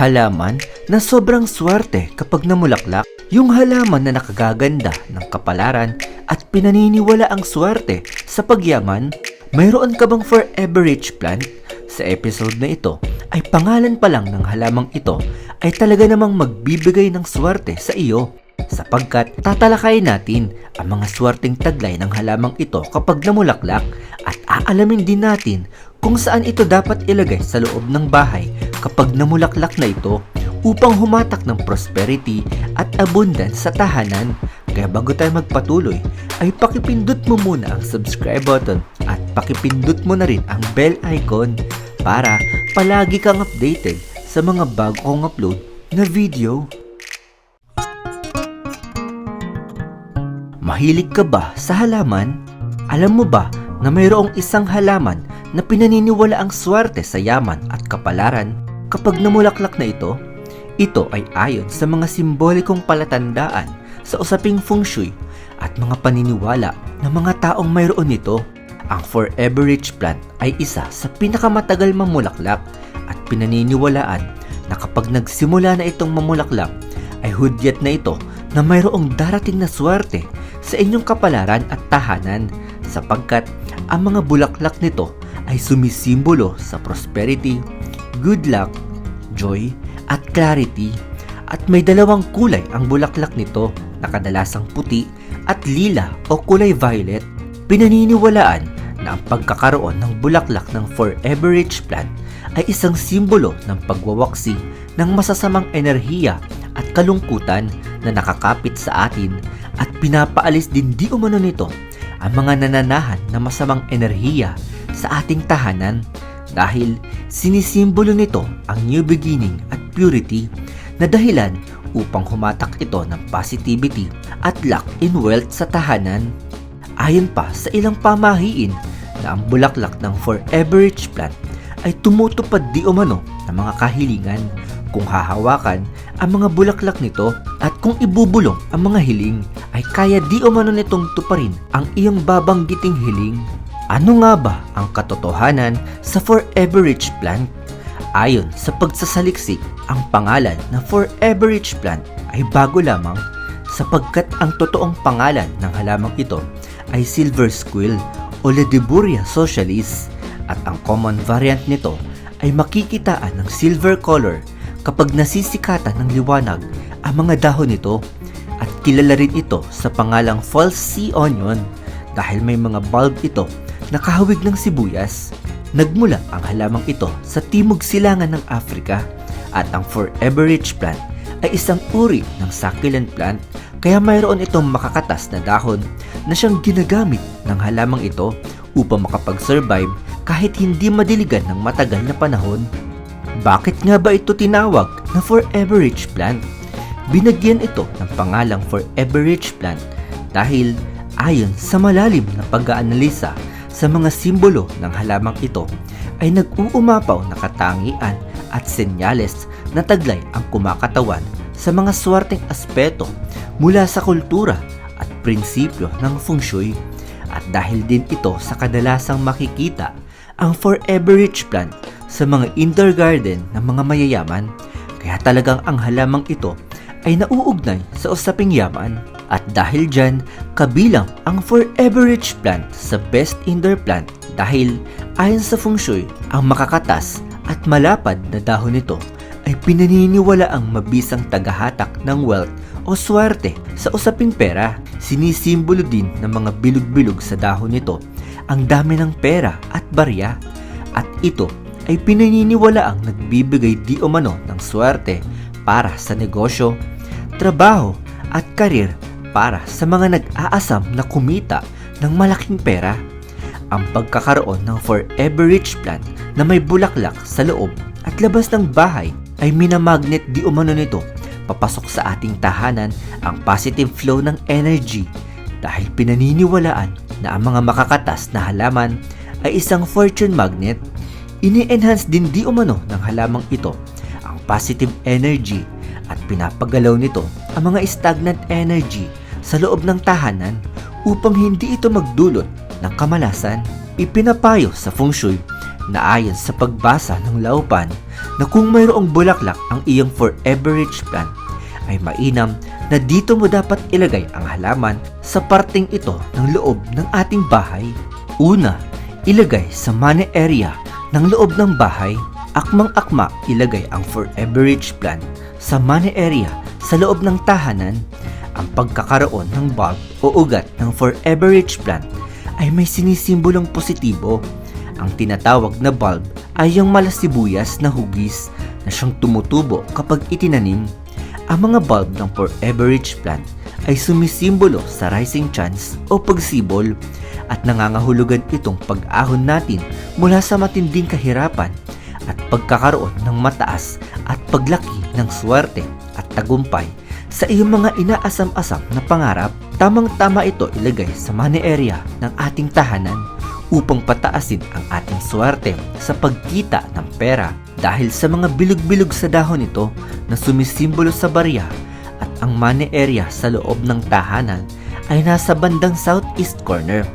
Halaman na sobrang swerte kapag namulaklak. Yung halaman na nakagaganda ng kapalaran at pinaniniwala ang swerte sa pagyaman. Mayroon ka bang forever rich plant? Sa episode na ito ay pangalan pa lang ng halamang ito ay talaga namang magbibigay ng swerte sa iyo sapagkat tatalakayin natin ang mga swerteng taglay ng halamang ito kapag namulaklak at aalamin din natin kung saan ito dapat ilagay sa loob ng bahay kapag namulaklak na ito upang humatak ng prosperity at abundance sa tahanan. Kaya bago tayo magpatuloy, ay pakipindot mo muna ang subscribe button at pakipindot mo na rin ang bell icon para palagi kang updated sa mga bago kong upload na video. Mahilig ka ba sa halaman? Alam mo ba na mayroong isang halaman na pinaniniwala ang swerte sa yaman at kapalaran kapag namulaklak na ito? Ito ay ayon sa mga simbolikong palatandaan sa usaping feng shui at mga paniniwala ng mga taong mayroon nito. Ang forever rich plant ay isa sa pinakamatagal mamulaklak at pinaniniwalaan na kapag nagsimula na itong mamulaklak ay hudyat na ito na mayroong darating na swerte sa inyong kapalaran at tahanan sapagkat ang mga bulaklak nito ay sumisimbolo sa prosperity, good luck, joy, at clarity at may dalawang kulay ang bulaklak nito na kadalasang puti at lila o kulay violet. Pinaniniwalaan na ang pagkakaroon ng bulaklak ng forever rich plant ay isang simbolo ng pagwawaksi ng masasamang enerhiya at kalungkutan na nakakapit sa atin at pinapaalis din di umano nito ang mga nananahan na masamang enerhiya sa ating tahanan dahil sinisimbolo nito ang new beginning at purity na dahilan upang humatak ito ng positivity at luck in wealth sa tahanan. Ayon pa sa ilang pamahiin na ang bulaklak ng forever rich plant ay tumutupad di umano ng mga kahilingan kung hahawakan ang mga bulaklak nito at kung ibubulong ang mga hiling ay kaya di umano nitong tuparin ang iyong babanggiting hiling. Ano nga ba ang katotohanan sa Forever Rich Plant? Ayon sa pagsasaliksik, ang pangalan na Forever Rich Plant ay bago lamang sapagkat ang totoong pangalan ng halamang ito ay Silver Squill o Ledeburia socialis at ang common variant nito ay makikitaan ng silver color kapag nasisikatan ng liwanag ang mga dahon nito at kilala rin ito sa pangalang false sea onion dahil may mga bulb ito na kahawig ng sibuyas. Nagmula ang halamang ito sa timog silangan ng Afrika at ang forever rich plant ay isang uri ng succulent plant kaya mayroon itong makakatas na dahon na siyang ginagamit ng halamang ito upang makapag-survive kahit hindi madiligan ng matagal na panahon. Bakit nga ba ito tinawag na forever rich plant? Binagyan ito ng pangalang forever rich plant dahil ayon sa malalim na pag-aanalisa sa mga simbolo ng halamang ito ay nag-uumapaw na katangian at senyales na taglay ang kumakatawan sa mga swerteng aspeto mula sa kultura at prinsipyo ng feng shui. At dahil din ito sa kadalasang makikita ang forever rich plant sa mga indoor garden ng mga mayayaman kaya talagang ang halamang ito ay nauugnay sa usaping yaman at dahil dyan kabilang ang forever rich plant sa best indoor plant dahil ayon sa feng shui ang makakatas at malapad na dahon nito ay pinaniniwala ang mabisang tagahatak ng wealth o swerte sa usaping pera. Sinisimbolo din ng mga bilog-bilog sa dahon nito ang dami ng pera at barya at ito ay pinaniniwala ang nagbibigay di umano ng swerte para sa negosyo, trabaho at karir para sa mga nag-aasam na kumita ng malaking pera. Ang pagkakaroon ng forever rich plant na may bulaklak sa loob at labas ng bahay ay minamagnet di umano nito papasok sa ating tahanan ang positive flow ng energy dahil pinaniniwalaan na ang mga makakatas na halaman ay isang fortune magnet. Ini-enhance din di umano ng halamang ito ang positive energy at pinapagalaw nito ang mga stagnant energy sa loob ng tahanan upang hindi ito magdulot ng kamalasan. Ipinapayo sa feng shui na ayon sa pagbasa ng laupan na kung mayroong bulaklak ang iyong forever rich plant, ay mainam na dito mo dapat ilagay ang halaman sa parting ito ng loob ng ating bahay. Una, ilagay sa money area ng loob ng bahay. Akmang-akma ilagay ang forever rich plant sa money area sa loob ng tahanan. Ang pagkakaroon ng bulb o ugat ng forever rich plant ay may sinisimbolong positibo. Ang tinatawag na bulb ay yung malasibuyas na hugis na siyang tumutubo kapag itinanim. Ang mga bulb ng forever rich plant ay sumisimbolo sa rising chance o pagsibol at nangangahulugan itong pag-ahon natin mula sa matinding kahirapan at pagkakaroon ng mataas at paglaki ng swerte at tagumpay sa iyong mga inaasam-asam na pangarap. Tamang-tama ito ilagay sa money area ng ating tahanan upang pataasin ang ating swerte sa pagkita ng pera dahil sa mga bilog-bilog sa dahon nito na sumisimbolo sa barya at ang money area sa loob ng tahanan ay nasa bandang southeast corner.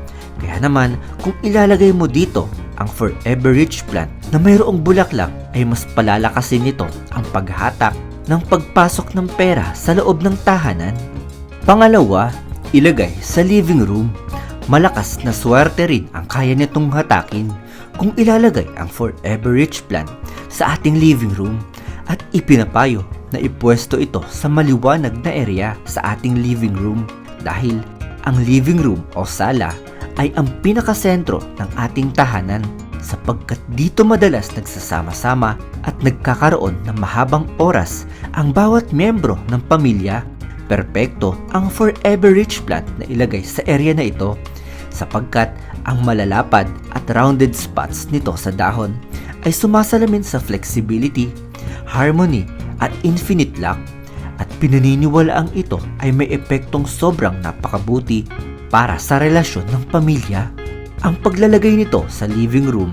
Kaya naman, kung ilalagay mo dito ang forever rich plant na mayroong bulaklak ay mas palalakasin nito ang paghatak ng pagpasok ng pera sa loob ng tahanan. Pangalawa, ilagay sa living room. Malakas na swerte rin ang kaya nitong hatakin kung ilalagay ang forever rich plant sa ating living room at ipinapayo na ipwesto ito sa maliwanag na area sa ating living room dahil ang living room o sala ay ang pinakasentro ng ating tahanan sapagkat dito madalas nagsasama-sama at nagkakaroon ng mahabang oras ang bawat membro ng pamilya. Perpekto ang forever rich plant na ilagay sa area na ito sapagkat ang malalapad at rounded spots nito sa dahon ay sumasalamin sa flexibility, harmony at infinite luck at pinaniniwalaang ito ay may epektong sobrang napakabuti para sa relasyon ng pamilya. Ang paglalagay nito sa living room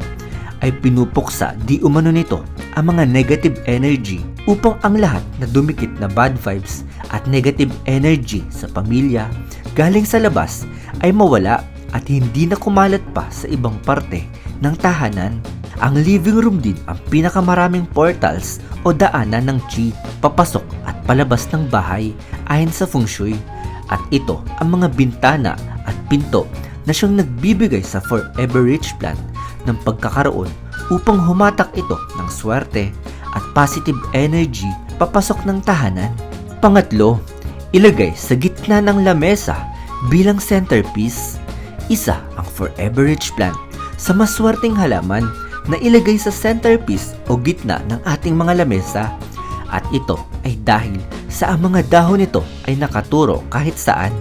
ay pinupuksa di umano nito ang mga negative energy upang ang lahat na dumikit na bad vibes at negative energy sa pamilya galing sa labas ay mawala at hindi na kumalat pa sa ibang parte ng tahanan. Ang living room din ang pinakamaraming portals o daanan ng chi papasok at palabas ng bahay ayon sa feng shui at ito ang mga bintana at pinto na siyang nagbibigay sa forever rich plant ng pagkakaroon upang humatak ito ng swerte at positive energy papasok ng tahanan. Pangatlo, ilagay sa gitna ng lamesa bilang centerpiece. Isa ang forever rich plant sa maswerteng halaman na ilagay sa centerpiece o gitna ng ating mga lamesa at ito ay dahil sa ang mga dahon nito ay nakaturo kahit saan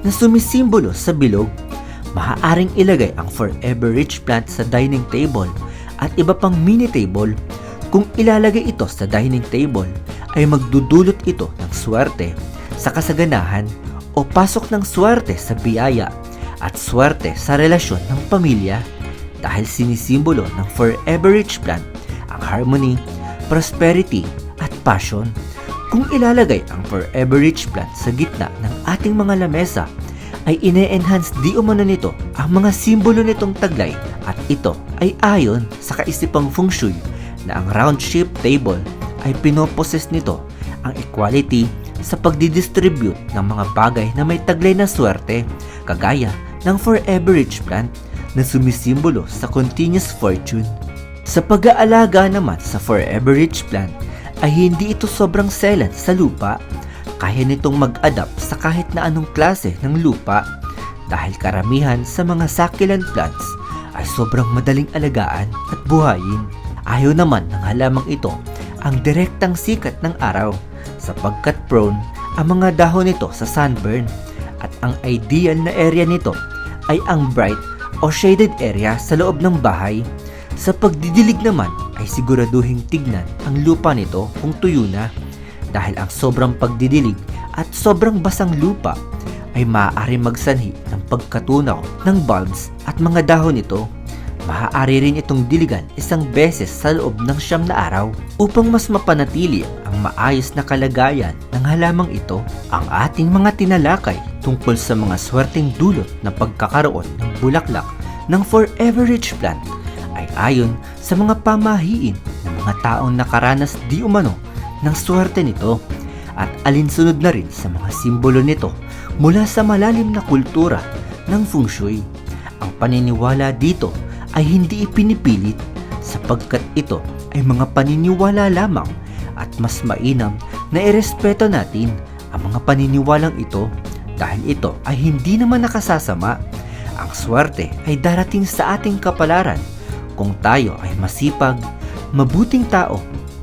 na sumisimbolo sa bilog. Maaaring ilagay ang forever rich plant sa dining table at iba pang mini table. Kung ilalagay ito sa dining table ay magdudulot ito ng swerte sa kasaganahan o pasok ng swerte sa biyaya at swerte sa relasyon ng pamilya dahil sinisimbolo ng forever rich plant ang harmony, prosperity at passion. Kung ilalagay ang forever rich plant sa gitna ng ating mga lamesa, ay ine-enhance di umano nito ang mga simbolo nitong taglay at ito ay ayon sa kaisipang feng shui na ang round-shaped table ay pinoposes nito ang equality sa pagdidistribute ng mga bagay na may taglay na swerte kagaya ng forever rich plant na sumisimbolo sa continuous fortune. Sa pag-aalaga naman sa forever rich plant ay hindi ito sobrang selan sa lupa. Kaya nitong mag-adapt sa kahit na anong klase ng lupa dahil karamihan sa mga succulent plants ay sobrang madaling alagaan at buhayin. Ayaw naman ng halamang ito ang direktang sikat ng araw sapagkat prone ang mga dahon nito sa sunburn at ang ideal na area nito ay ang bright o shaded area sa loob ng bahay. Sa pagdidilig naman ay siguraduhing tignan ang lupa nito kung tuyo na dahil ang sobrang pagdidilig at sobrang basang lupa ay maaari magsanhi ng pagkatunaw ng bulbs at mga dahon nito. Maaari rin itong diligan isang beses sa loob ng siyam na araw upang mas mapanatili ang maayos na kalagayan ng halamang ito. Ang ating mga tinalakay tungkol sa mga swerteng dulot na pagkakaroon ng bulaklak ng Forever Rich Plant ay ayon sa mga pamahiin ng mga taong nakaranas di umano ng swerte nito at alinsunod na rin sa mga simbolo nito mula sa malalim na kultura ng feng shui. Ang paniniwala dito ay hindi ipinipilit sapagkat ito ay mga paniniwala lamang at mas mainam na irespeto natin ang mga paniniwalang ito dahil ito ay hindi naman nakasasama. Ang swerte ay darating sa ating kapalaran kung tayo ay masipag, mabuting tao,